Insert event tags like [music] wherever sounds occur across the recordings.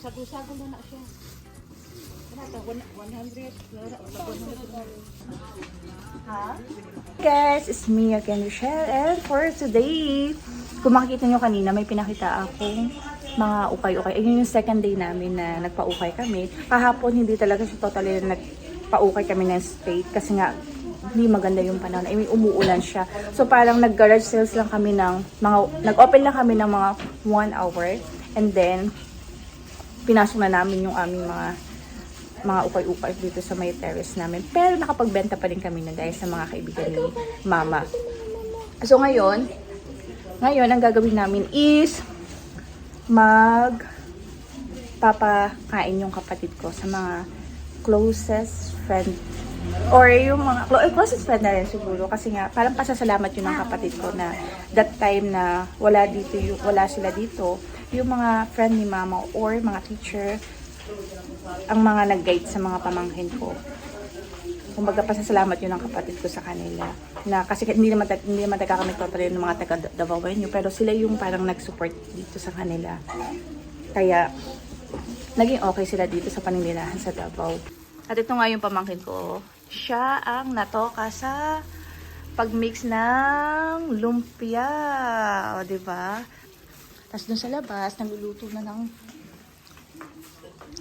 sago-sago na na siya. Wala ta, 100. Wala, 100. Ha? Guys, it's me again, Rochelle. And for today, kung makikita nyo kanina, may pinakita akong mga ukay-ukay. Ayun yung second day namin na nagpa-ukay kami. Kahapon, hindi talaga sa totally na nagpa-ukay kami ng state kasi nga hindi maganda yung panahon. I mean, umuulan siya. So, parang nag-garage sales lang kami ng mga, nag-open lang kami ng mga one hour. And then, pinasok na namin yung aming mga mga ukay-ukay dito sa may terrace namin. Pero nakapagbenta pa rin kami na guys sa mga kaibigan ni Mama. So ngayon, ngayon ang gagawin namin is mag papakain yung kapatid ko sa mga closest friend or yung mga eh, closest friend na rin siguro kasi nga parang pasasalamat yun ng kapatid ko na that time na wala dito yung wala sila dito yung mga friend ni mama or mga teacher ang mga nag-guide sa mga pamangkin ko. Kumbaga pasasalamat yun ng kapatid ko sa kanila. Na kasi hindi naman hindi naman taga kami totally ng mga taga Davao Venue, pero sila yung parang nag-support dito sa kanila. Kaya naging okay sila dito sa paninirahan sa Davao. At ito nga yung pamangkin ko. Siya ang natoka sa pagmix ng lumpia. O, di ba? Tapos dun sa labas, nagluluto na ng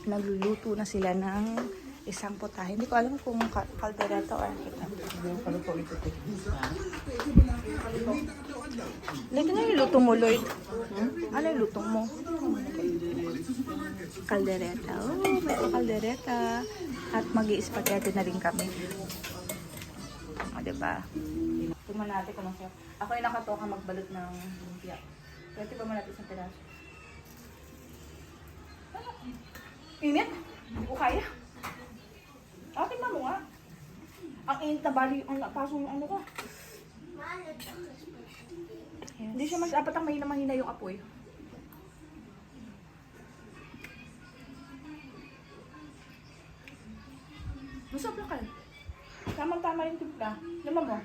nagluluto na sila ng isang potahe. Hindi ko alam kung ka- kaldereta or Lagi na yung luto mo, Lloyd. Ano yung luto mo? Kaldereta. Oh, may kaldereta. At mag spaghetti na rin kami. O, diba? Tingnan natin kung masarap. Ako yung nakatoka magbalot ng lumpia. Pwede ba natin isang piraso? Init? Hindi ko kaya. Ah, tingnan mo nga. Ang init na bali, ang paso yung ano ko. Hindi siya mas apat ang mahina mahina yung apoy. Masarap lang kayo. Tamang-tama yung timpla. Naman mo.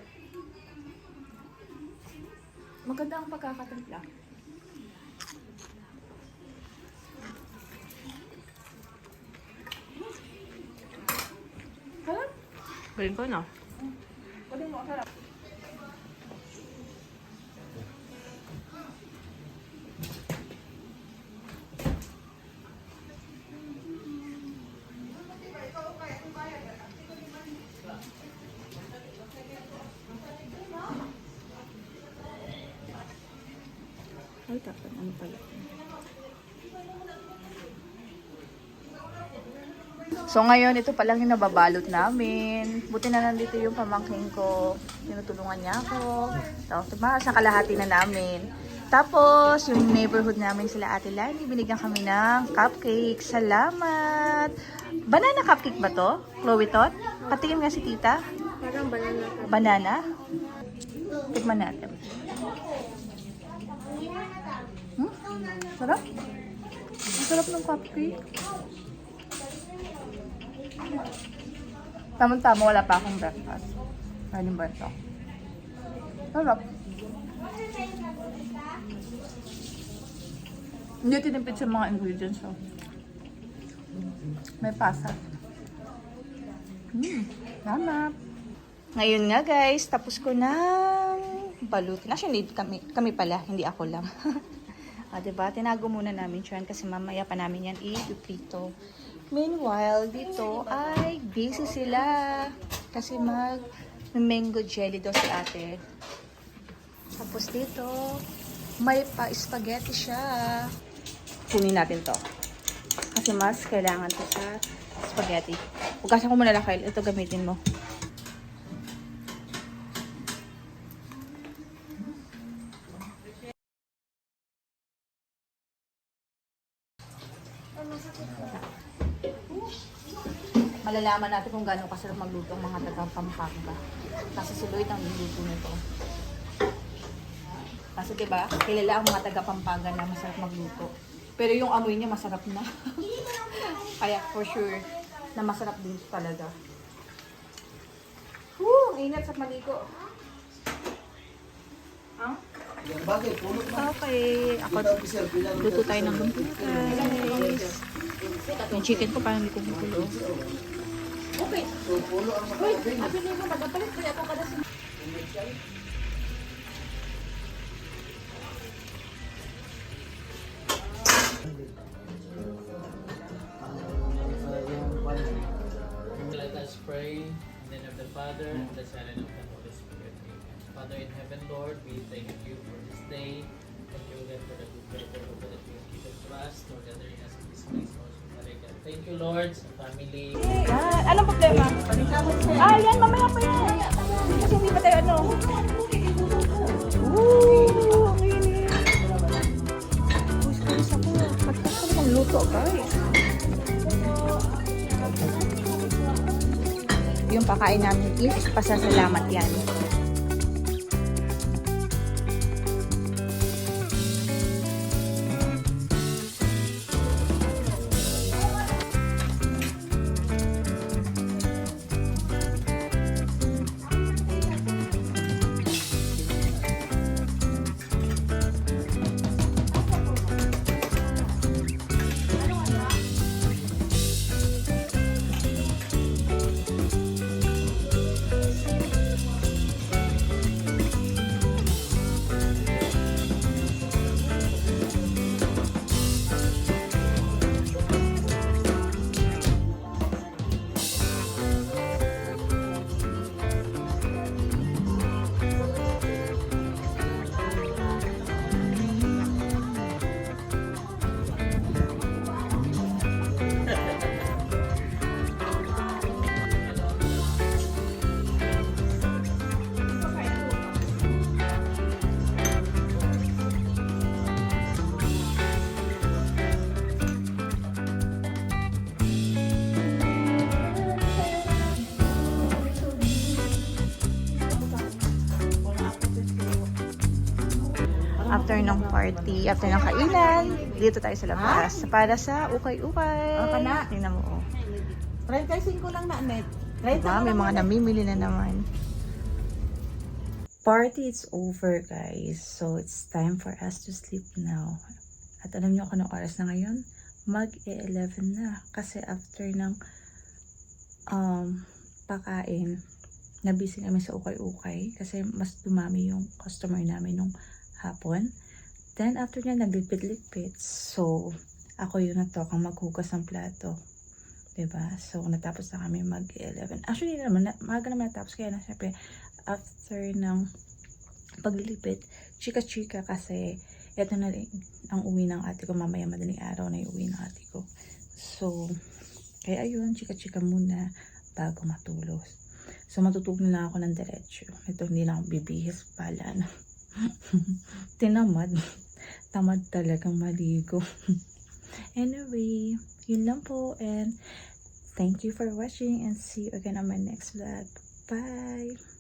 Maganda ang pagkakatimpla. Galing ko na. Pwede mo, sarap. Ay, dapat ano pala. So ngayon, ito pa lang yung nababalot namin. Buti na nandito yung pamangking ko. Tinutulungan niya ako. Tapos diba, sa kalahati na namin. Tapos, yung neighborhood namin sila Ate Lani, binigyan kami ng cupcake. Salamat! Banana cupcake ba to? Chloe Tot? Patikim nga si tita. Parang banana. Banana? Tikman natin. Hmm? Sarap? Ang sarap ng cupcake. Tamang-tama, wala pa akong breakfast. Pwede ba ito? Sarap. Hindi tinimpid sa mga ingredients. So. May pasa. Hmm, tama. Ngayon nga guys, tapos ko ng balutin. Actually, kami, kami pala, hindi ako lang. [laughs] ah, diba? Tinago muna namin siya kasi mamaya pa namin yan i-prito. Meanwhile, dito ay busy sila kasi mag mango jelly daw si ate. Tapos dito, may pa spaghetti siya. Kunin natin to. Kasi mas kailangan to sa spaghetti. Hugasan ko muna lang, Kyle. Ito gamitin mo. Malalaman natin kung gaano kasarap magluto ang mga taga Pampanga. Kasi si Lloyd ang niluto nito. Kasi diba, kilala ang mga taga Pampanga na masarap magluto. Pero yung amoy niya masarap na. [laughs] Kaya for sure na masarap din talaga. Woo! Ang inat sa maligo. Ang? Okay, ako luto tayo ng lumpia guys. Yung chicken ko parang hindi ko magulo. Let us pray in the name of the Father, and the Son, and of the Holy Spirit. Father in heaven, Lord, we thank you for this day. Thank you again for the good weather over that you have given to us, for gathering us in this place, Lord. Thank you, Lord, sa family. Yan. Anong problema? Ah, yan. Mamaya pa yan. Kasi hindi pa tayo ano. Ooh, ang init. Gusto ko ako. Pagkas ko ng luto, guys. Yung pakain namin is pasasalamat yan. After ng party, after ng kainan, dito tayo sa labas. Para sa ukay-ukay. Ah, kana? Tingnan mo, oh. Franchising ko lang na, net. Diba? May mga namimili na naman. Party is over, guys. So, it's time for us to sleep now. At alam niyo kung anong oras na ngayon? Mag-11 na. Kasi after ng um, pakain, nabisi kami sa ukay-ukay. Kasi mas dumami yung customer namin nung hapon. Then, after niya, naglipit-lipit. So, ako yun na to, kang maghugas ng plato. ba So, natapos na kami mag-11. Actually, naman, na, maaga naman natapos. Kaya na, syempre, after ng paglilipit, chika-chika kasi eto na rin ang uwi ng ate ko. Mamaya madaling araw na yung uwi ng ate ko. So, kaya ayun, chika-chika muna bago matulog. So, matutulog na ako ng diretsyo. Ito, hindi na ako bibihis pala. No? [laughs] Tinamad. Tamad talagang maligo. [laughs] Anyway, yun lang po and thank you for watching and see you again on my next vlog. Bye!